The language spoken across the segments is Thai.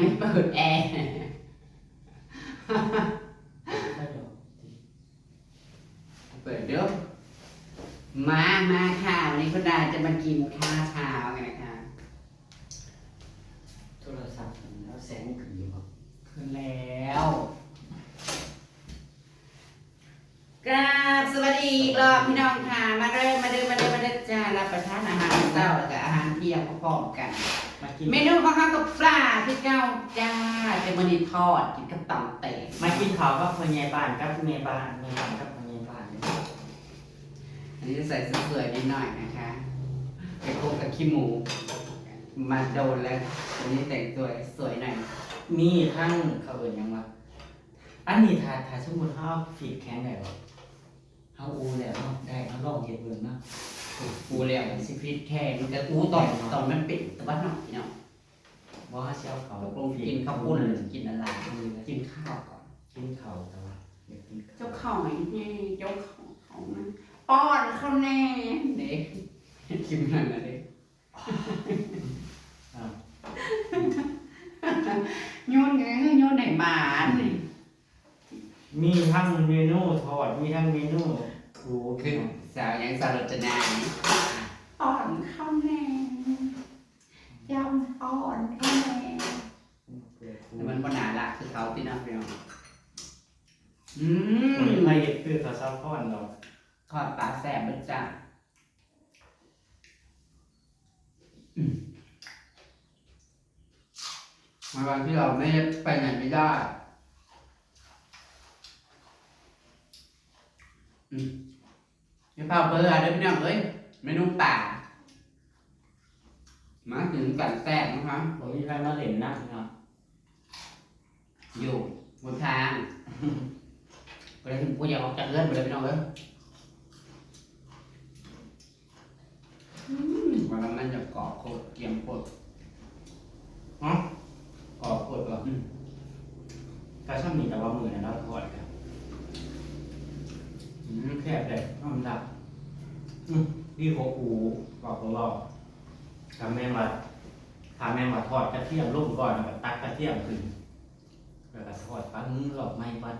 ไม่เปิดแอร์เปิดเด้อมามาค่ะวันนี้คุณดาจะมากินข้าวเช้ากันนะคะโทรศัพท์แล้วแสงขึ้นอยู่บ่ขึ้นแล้ว กราบสวัสดีอีกรอบพี่น้องค่ะ มาเริ่มมาเริ่มมาเริ่มมาเริ่มจ้ารับประทานอาหารเช้าแล้วก็อาหารเที่ยงพร้อมๆกัน มากินเมนูของข้าวกับปลาที่เก้าจ้าจะมันนี้ทอดกินกับตำเตะมากินข้าวกับพ่อใหญ่บ้านกับแม่บ้านแม่บ้านกับพ่อใหญ่บ้านอันนี้จะใส่เสื้อๆนิดหน่อยนะคะไปคลุกกับขี้หมู มาโดนแล้วอันนี้แต่งตัวสวยหน่อยมีทั้งเขาเอิ้นหยังว่าอันนี้ถ้าถ้าสมมุติเฮาฟีดแข็งได้บ่เฮาอูแล้วเนาะได้เฮาลองเฮ็ดเบิ่งเนาะ กูเรียกสิฟิตแค่มันจะกูตอนตอนมันปิดแต่ว่าหน่อยเนาะบ่เฮาสิเอาเขาตกลงกินข้าวปุ้นหรือจะกินอะไรกินข้าวก่อนกินข้าวแต่ว่าอยากกินข้าวเจ้าข้าวไหนนี่เจ้าข้าวเขานะป้อนข้าวแน่เด็กกินนั่นนะเด็กอ้าวโยนไงโยนไหนหมานี่มีทั้งเมนูทอดมีทั้งเมนูอูคือ สาวยังสาวรจนาป้อนข้าวแน่ยำป้อนข้าวแน่เปิดแต่มันปัญหาลักคือเขาที่นั่งเรียนอือืมมใครเฮ็ดคือข้าวซาพอนดอกทอดปลาแสบมันจ้าอืมมาวันที่เราไม่ไปไหนไม่ได้ อืม พี่พาเบอร์อะไรพี่น้องเอ้ยเมนูป่ามาถึงกันแซ่บนะครับบ่มีใครมาเล่นนะเนาะอยู่บนทางไปเลยถึงกูอยากออกจากเรือนไปเลยพี่น้องเอ้ยอืมวันนั้นมันจะกรอบโคตรเกียมโคตรอ๋อกรอบโคตรก็อืมก็ชอบมีแต่ว่ามือนะเราทอดกันอืม แคบเลยน้ำดับอืมดีหัวอูบอกตลอดทำแม่งว่าทำแม่งว่าทอดกระเทียมลงก่อนแล้วก็ตักกระเทียมขึ้นแล้วก็ทอดปั้นหลอกไม่ปั้น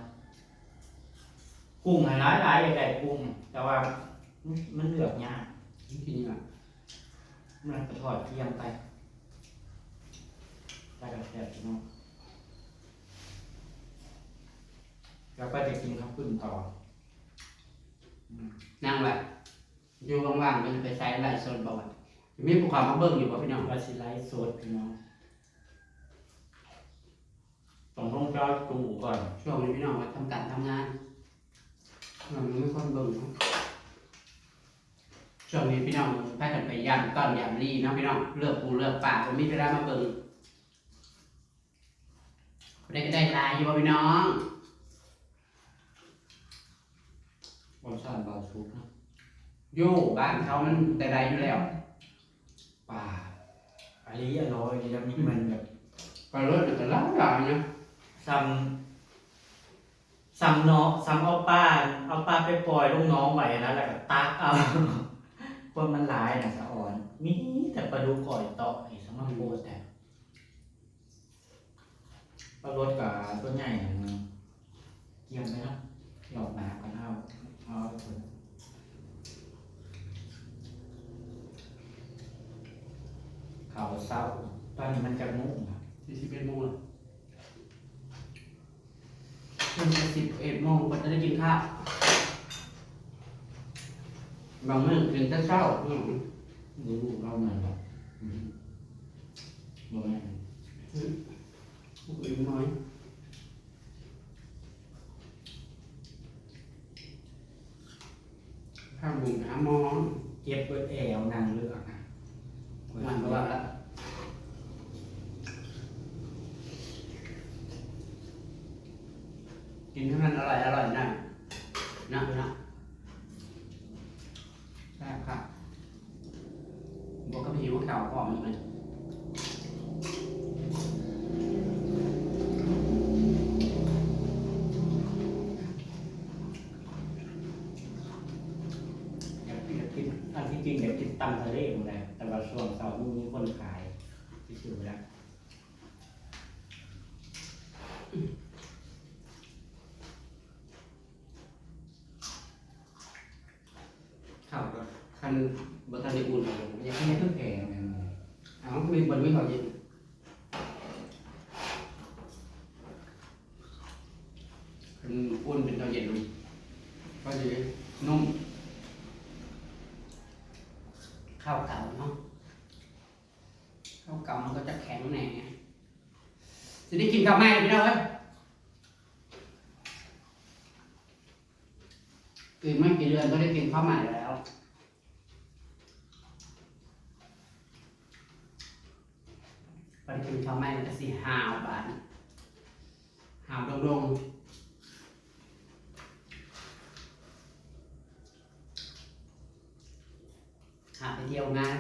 กุ้งหลายหลายๆอย่างใดกุ้งแต่ว่ามันเหลือกยากกินอะมันก็ทอดเทียมไปได้กระเทียมพี่น้องแล้วก็จะกินข้าวปุ้นต่อ นั่งแบบอยู่ว่างๆมันจะไปใช้ไล่โซนประวัติมีผู้ความมาเบิ่งอยู่ป่ะพี่น้องวาซิไลท์โซดพี่น้องต้องลงจอดูก่อนช่วงนี้พี่น้องมาทำการทำงานมันไม่ค่อยเบิ่งเนาะช่วงนี้พี่น้องพากันไปยามก้อนยามรีเนาะพี่น้องเลือกปูเลือกป่าผมมีเวลามาเบิ่งได้ก็ได้หลายอยู่ป่ะพี่น้อง บอลชานบอลชุบนะอยู่บ้านเขามันแต่ใดอยู่แล้วป่าอันนี้อร่อยดีแล้วนี่มันแบบก็รถก็ล้างหลายนะซ้ำซ้ำเนาะซ้ำเอาป้าเอาป้าไปปล่อยลูกน้องไว้นะแล้วก็ตักเอาคนมันหลายนะสะอ่อน มีแต่ปลาดุกก่อยเตาะไอ้สมัครโบสแต่ปลารสกับตัวใหญ่นะมึงเกี่ยมไหมเนาะ หลอกหนากันเอาเอาไปเถอะเขาเศร้าตอนนี้มันจะมุ่งอะสี่สิบเอ็ดโมงแล้วเพิ่งจะสิบเอ็ดโมงก็จะได้กินข้าวบางมื้อกินแต่เช้าอืมรู้เราหมือนแบบอืมบ่แม่นอีกน้อย ข้าวบุญหาหมอเก็บเบิดแอวนางเลือกนะมันก็ว่าละกินให้มันอร่อยอร่อยหน่อยนะนะแซ่บค่ะบอกกับพี่ว่าข่าวพร้อมไหม อยากกินอยากกินอันที่ จริงอยากกินตำทะเลหมดเลยแต่ว่าช่วงเสาร์นี้มีคนขายที่ชื่อแล้วข้าวก็คันบทันได้อุ่นเลยมันยังแค่เพิ่งแพงเลยอ้าวมีบนไม่เขาเย็นคันอุ่นเป็นเขาเย็นเลยก็จะนุ่มข้าวเก่าเนาะข้าวเก่ามันก็จะแข็งแหน่ จะได้กินข้าวไหม้ไหมเนาะเว้ยอีกไม่กี่เดือนก็ได้กินข้าวใหม่แล้ว ไปกิริยาไม่มันจะสีหาบานหาวโดงๆหาไปเที่ยวงาน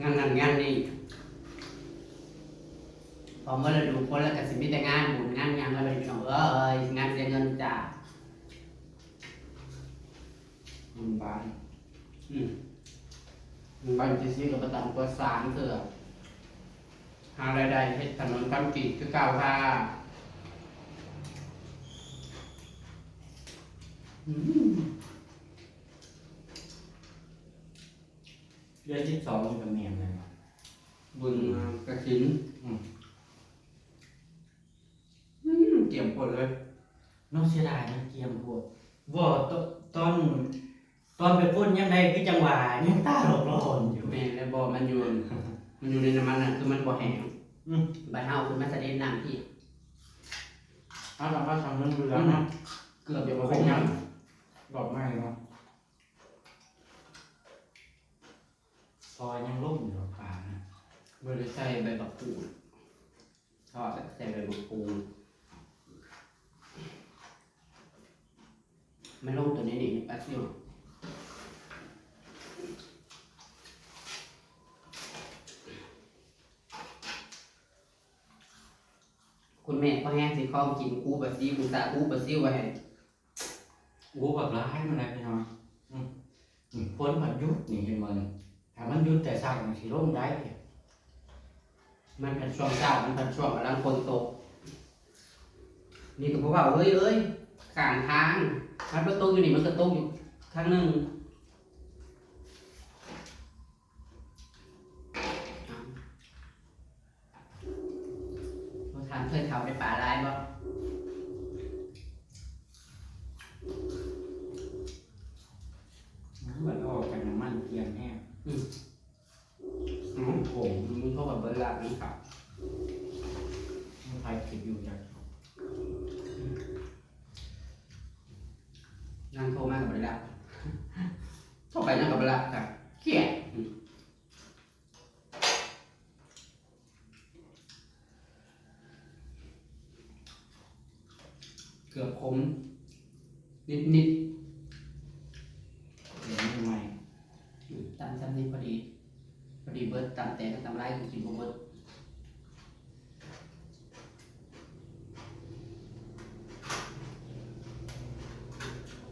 งานนั้นงานนี้ พอเมื่อเราดูคนแล้วก็สิมีแต่งานบุญงานงานอะไรพี่น้องเอ้ยงานเสียเงินจ้าบุญบานอืมบ้านจะซื้อกับประตังกว่าสามเถื่อหารายได้เฮ็ดถนนคำกรีดคือเก่าค่ะอืมเดือนที่สองมันก็เมียนเลยบุญกระถินอืม อืม เกี่ยมปนเลยน้องเสียดายนะเกียมพวกว่าตตอนตอนไปพ่นยังไงคือจังหวะยังตาหลอกหลอนอยู่แม่และบอมันอยู่มันอยู่ในน้ำมันน่ะคือมันบ่แห้งอืมใบเฮาคือมันแสดงน้ำที่เอาเราก็ทำเรื่องเรือเนาะเกือบจะบ่คเป็นงหยัยังงดอกไม้เนาะซอยยังลุ่มอยู่ป่านะบ่ได้ใส่ใบบักกูดทอดใส่ใบบักกูด ไม่ลงตัวนี้นี่แป๊บเดียวคุณแม่ก็แห้งสิข้องกินกูบะซีกูตากูบะซิวไว้ให้โอ้แบบร้ายมันอะไรไปเนาะอืมอืมพ้นมันยุดนี่เห็นมันถ้ามันยุดแต่สั่งมันสิล่มได้มันเป็นช่วงเช้ามันเป็นช่วงกำลังคนตกนี่ก็บอกว่าเฮ้ยเอ้ยกลางทาง มันประตูอยู่นี่มันก็ตกอยู่ข้างหนึ่งเราถามเคยเขาไปป่าลายบ่ มันออกจากน้ำมันเกียงแห้ง อืมโอ้มึงเขาแบบเบลานี่ครับ มันไปติดอยู่จาก งานโทรมากับเบลาโทรไปนั่งกับเบลาครับเขี่ยดเกือบขมนิดนิดยวนี้ใหม่ ๆอืมตามจำนี้พอดี พอดีเบิร์ดตามแต่ก็ตามไล่กูกินบ่เบิร์ด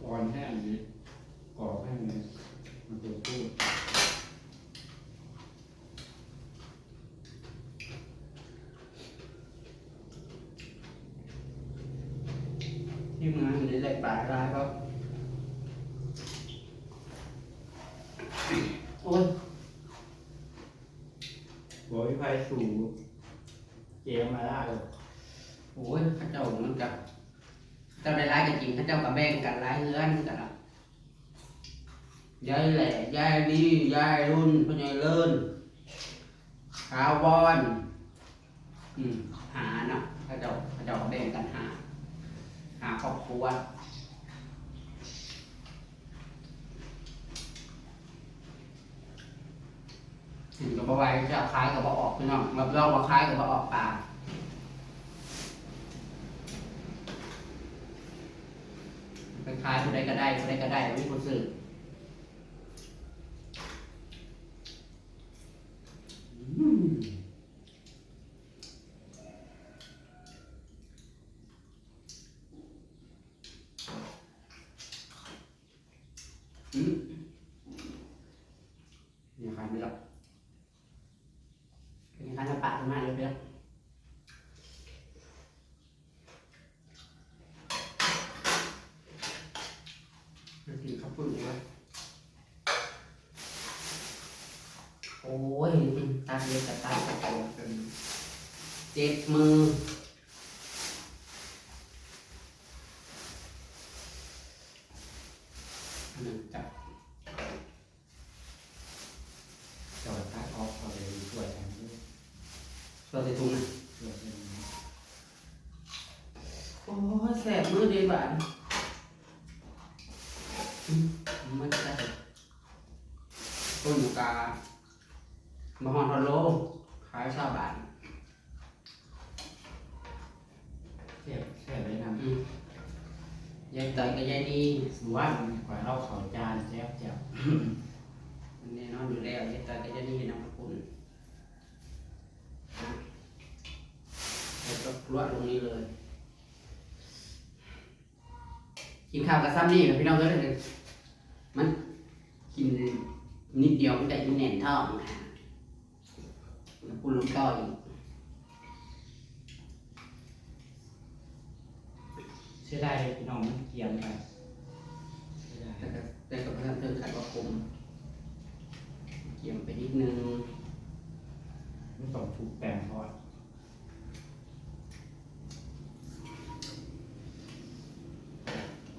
อ่อนแห้งนี้กรอบแห้งเลย มันตัวพูด ที่มึงมันได้ปลาร้ายก็โอ้ย บอกวิภัยสู่เจมมาได้เลย โอ้ยเข้าเจ้ามันกับเจ้าได้ร้ายกันจริงเข้าเจ้ากับแบ่งกันร้ายเฮือนกันละยายแหล่ยายดี ยายรุ่นพ่อใหญ่เลินขาวบอน อืมหาเนาะเข้าเจ้าเข้าเจ้าแบ่งกันหา หาครอบครัวถึงกับบ่ไหวจะคล้ายกับบ่ออกพี่น้องมาเล่าว่าคล้ายกับบ่ออกปากไปคล้ายผู้ใดก็ได้ผู้ใดก็ได้ไม่มีคนซื้อ อืมอืมนี่คล้ายไม่หรอกเป็นคล้ายน้ำปลาขึ้นมาเลยเพื่อน โอ้ยตาเล็กกับตาตะโกนกัน เจ็บมือหนึ่งจับจับตัดออกเอาไปช่วยกันด้วยเราจะทุ่งนะโอ้แสบมือดีบ้านอืมมันจะต้นหมูกามาฮอนทอลโลขายชาวบ้าน เสียบเสียบเลยนะ อืม ยายเตยกับยายดีสวนกว่าเราเขาจานแจ๊บแจ๊บมันแน่นอนอยู่แล้วยายเตยกับยายดีนามสกุลนะแล้วก็กรวดลงนี้เลยกินข้าวกับซ้ำนี่พี่น้องเอ้ยมันกินนิดเดียวมันจะกินแน่นท้องนะคุณลูกก้อย เสียดายพี่น้องมันเกียมไปเสียดาย แต่ก็แต่ก็เพิ่มเติมขัดว่าคมเกี่ยมไปนิดนึง มันต้องถูกแปลงทอด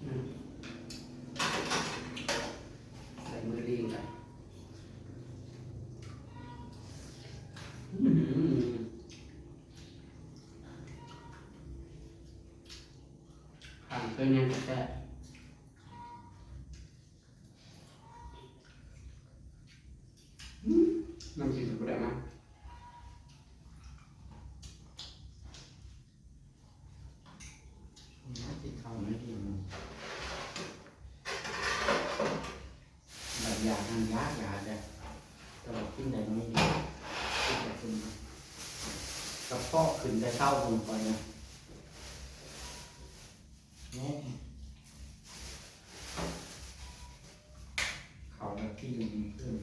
อืมใส่มือลิงกันอื้อหือ ผ่านเคยเนี่ยแค่น้ำจิ้มก็ได้มั้ยมันติดเข้าไม่ดีแบบอยากมันยากอยากแต่เราขึ้นได้ไม่ดีขึ้นแต่ขึ้นกระเพาะขึ้นแต่เต้าลงไปนะเนี่ยเขาแล้วที่มันขึ้น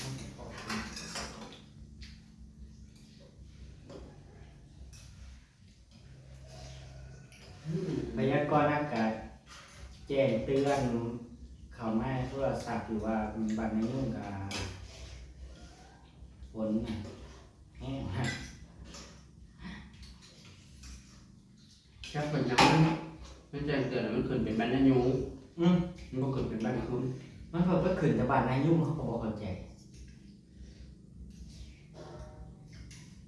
มันกระเพาะขึ้น อืม พยากรณ์อากาศแจ้งเตือนเขาแม่โทรศัพท์อยู่ว่าบันในยุ่งกับฝนน่ะแห้งมากแค่เป็นยังมันมันแจ้งเตือนแล้วมันขึ้นเป็นบ้านนายุงอืมมันก็ขึ้นเป็นบ้านคุณมันเพิ่มก็ขึ้นแต่บันในยุ่งเขาก็บอกเข้าใจ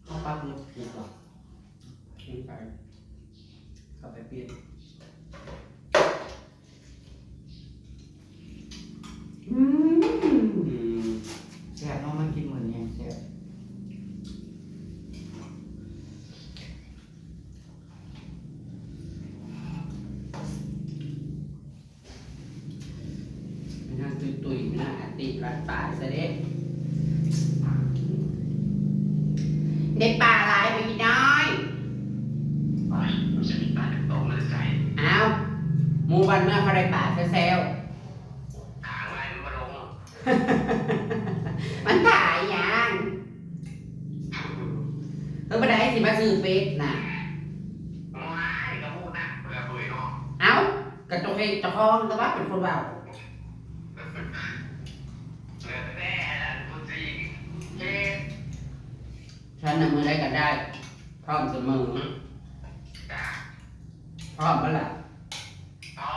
เขาปั๊บนี่ผิดหรอขึ้นไปเข้าไปเปลี่ยน มูบันเมื่อเขาได้ป่าเซลทางไว้มันมาลงมันถ่ายยังเออบันไดสิมาซื้อเป็ดน่ะว้ายกระพูดนะเพื่อเผยเนาะเอ้ากระจกเองเจะคองแต่ว่าเป็นคนเบาเหลือแต่แน่แล้วคุณจีเอ๊ะฉันน่ะมือได้กันได้ พร้อมเสมอจ้าพร้อมเมื่อไหร่ อ๋อ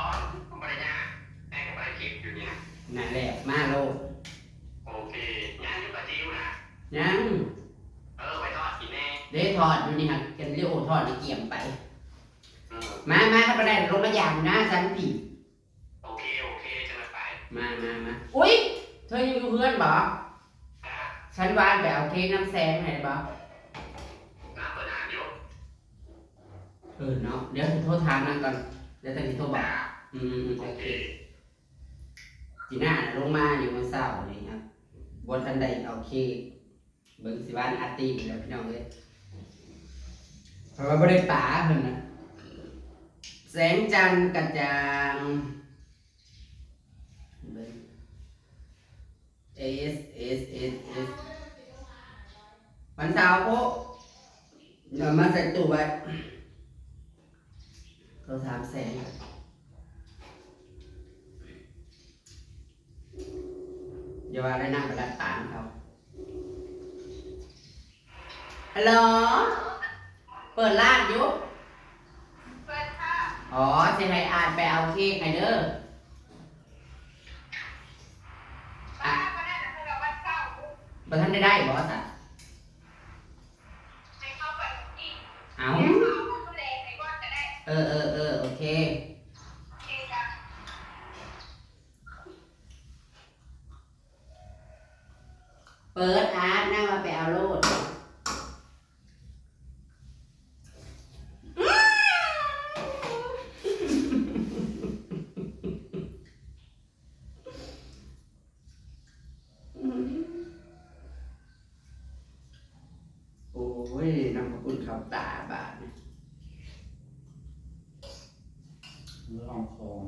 ไม่ได้ยากแม่ก็ไม่ได้คลิปอยู่เนี่ยนั่นแหละมาโลดโอเคงานอยู่กับจิวนะยังเออไปทอดกินแน่เด้ทอดอยู่นี่ฮะกันเรียกโอทอดนี่เกี่ยมไป อืมมามาถ้าไปได้ลงมาอย่างนะฉันผีโอเคโอเคจะมาไปมามามาอุ้ยเธอยังอยู่เพื่อนบ่จ้าฉันวานไปเอาเค้กน้ำแซงไหนบ่น้ำเปิดอ่านอยู่เออเนาะเดี๋ยวฉันโทรถามนั่นก่อนเดี๋ยวจะโทรบอกจ้าอืมโอโอเคเค จีน่าลงมาอยู่วันเสาร์นี่ครับบนทันใดเอาเค้กเบิ่งสิวานอาร์ตี้แล้วพี่น้องเลยเพราะว่าบ่ได้ป๋าเพิ่นนะแสงจันทร์กระจ่างเบิ่ง S S S S วันเสาร์ปุ๊บเดี๋ยวมาใส่ตู้ไว้เราถามแสง อย่าว่าแล้นั่งไปรักฐานเขาฮัลโหลเปิดร้านยู่เปิดค่ะอ๋อสิให้อ่านไปเอาเค้กให้เด้อป้าก็ได้แต่เธอกวันเก้าบ่ทันได้ได้บ่จ้ะให้เขาเปิดอีกเอา เอาเออเออเออโอเค เปิดอาร์ตนั่งมาไปเอาโลด โอ้ยน้ำขอบคุณขับตาบาทเนี่ย ลองคอง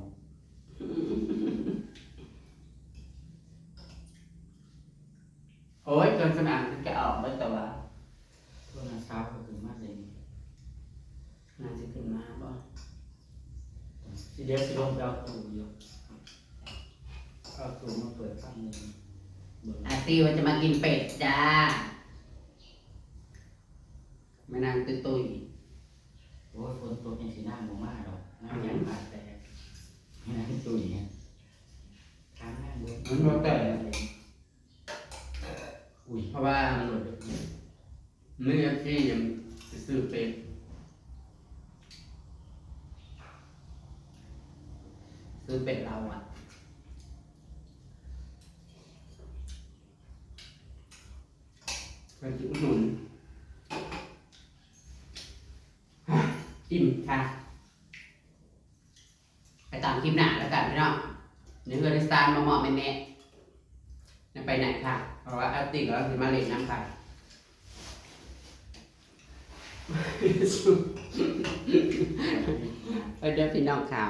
โอ้ยจนสนามจะออกแล้วแต่ว่า เพื่อนเช้าก็คือมากเลย น่าจะขึ้นมาบ่ สิ เดียวสิลงไปเอาตู้อยู่เอาตู้มาเปิดตั้งเลยเบิ่งอาตีว่าจะมากินเป็ดจ้าไม่นางตุ้ยตุยโอ้ยฝนตกยังสีหน้าหมูมากหรอกน้ำยังขาดแต่ไม่น่าที่ตู้เนี่ยทางหน้าเบิ่งมันว่าแต่อุ้ยเพราะว่าตำรวจเด็กเนี่ยเนื้อที่ยังจะซื้อเป็ด ซื้อเป็ดเราอะไปจุดหนุนอิ่มค่ะ ไปตามคลิปหน้าแล้วกันพี่น้องในเรือในซานมาเหมาะแม่แม่จะไปไหนค่ะ เพราะว่าอาติกแล้วสิมาเล่นน้ำค่ะไปเดี๋ยวพี่น้องขา